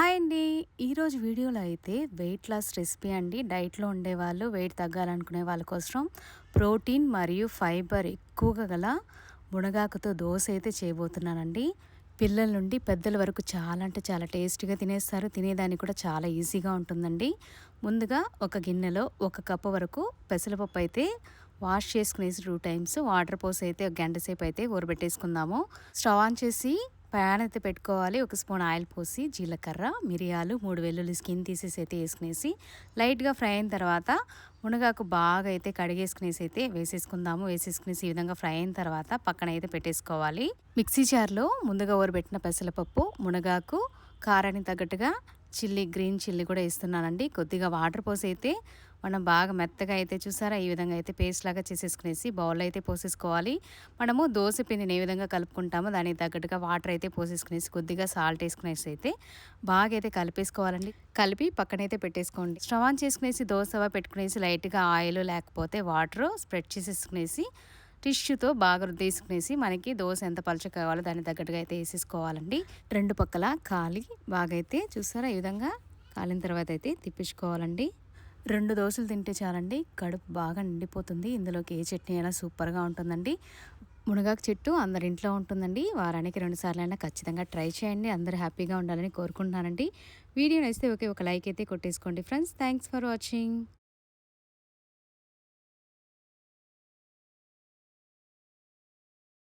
Hi అండి. ఈరోజు వీడియోలో అయితే వెయిట్ లాస్ రెసిపీ అండి. డైట్లో ఉండేవాళ్ళు వెయిట్ తగ్గాలనుకునే వాళ్ళ కోసం ప్రోటీన్ మరియు ఫైబర్ ఎక్కువగా గల మునగాకుతో దోశ అయితే చేయబోతున్నానండి. పిల్లల నుండి పెద్దల వరకు చాలా అంటే చాలా టేస్టీగా తినేస్తారు. తినేదానికి కూడా చాలా ఈజీగా ఉంటుందండి. ముందుగా ఒక గిన్నెలో ఒక కప్పు వరకు పెసరపప్పు అయితే వాష్ చేసుకునేసి టూ టైమ్స్ వాటర్ పోసి అయితే ఒక గంట సేపు అయితే ఊరబెట్టేసుకుందాము. స్టవ్ ఆన్ చేసి ప్యాన్ అయితే పెట్టుకోవాలి. ఒక స్పూన్ ఆయిల్ పోసి జీలకర్ర మిరియాలు మూడు వెల్లుల్లి స్కిన్ తీసేసి అయితే వేసుకునేసి లైట్గా ఫ్రై అయిన తర్వాత మునగాకు బాగా అయితే కడిగేసుకునేసి అయితే వేసేసుకుందాము. వేసేసుకునేసి ఈ విధంగా ఫ్రై అయిన తర్వాత పక్కన అయితే పెట్టేసుకోవాలి. మిక్సీ జార్లో ముందుగా ఊరబెట్టిన పెసలపప్పు మునగాకు కారానికి తగ్గట్టుగా చిల్లీ గ్రీన్ చిల్లీ కూడా ఇస్తున్నానండి కొద్దిగా వాటర్ పోసి అయితే మనం బాగా మెత్తగా అయితే చూసారా? ఈ విధంగా అయితే పేస్ట్ లాగా చేసేసుకునేసి బౌల్ అయితే పోసేసుకోవాలి. మనము దోశ పిండిని ఏ విధంగా కలుపుకుంటామో దానికి తగ్గట్టుగా వాటర్ అయితే పోసేసుకునేసి కొద్దిగా సాల్ట్ వేసుకునేసి అయితే బాగా అయితే కలిపేసుకోవాలండి. కలిపి పక్కనైతే పెట్టేసుకోండి. స్టవ్ ఆన్ చేసుకునేసి దోశ పెట్టుకునేసి లైట్గా ఆయిల్ లేకపోతే వాటర్ స్ప్రెడ్ చేసేసుకునేసి టిష్యూతో బాగా రుద్దేసుకునేసి మనకి దోశ ఎంత పలచ కావాలో దాన్ని తగ్గట్టుగా అయితే వేసేసుకోవాలండి. రెండు పక్కల కాలి బాగా అయితే చూసారా? ఈ విధంగా కాలిన తర్వాత అయితే తిప్పించుకోవాలండి రెండు దోశలు తింటే చాలండి. కడుపు బాగా నిండిపోతుంది. ఇందులోకి ఏ చట్నీ అయినా సూపర్గా ఉంటుందండి. మునగాకు చెట్టు అందరి ఇంట్లో ఉంటుందండి. వారానికి రెండు సార్లు అయినా ఖచ్చితంగా ట్రై చేయండి. అందరు హ్యాపీగా ఉండాలని కోరుకుంటున్నానండి. వీడియో నచ్చితే ఓకే ఒక లైక్ అయితే కొట్టేసుకోండి ఫ్రెండ్స్. Thanks for watching.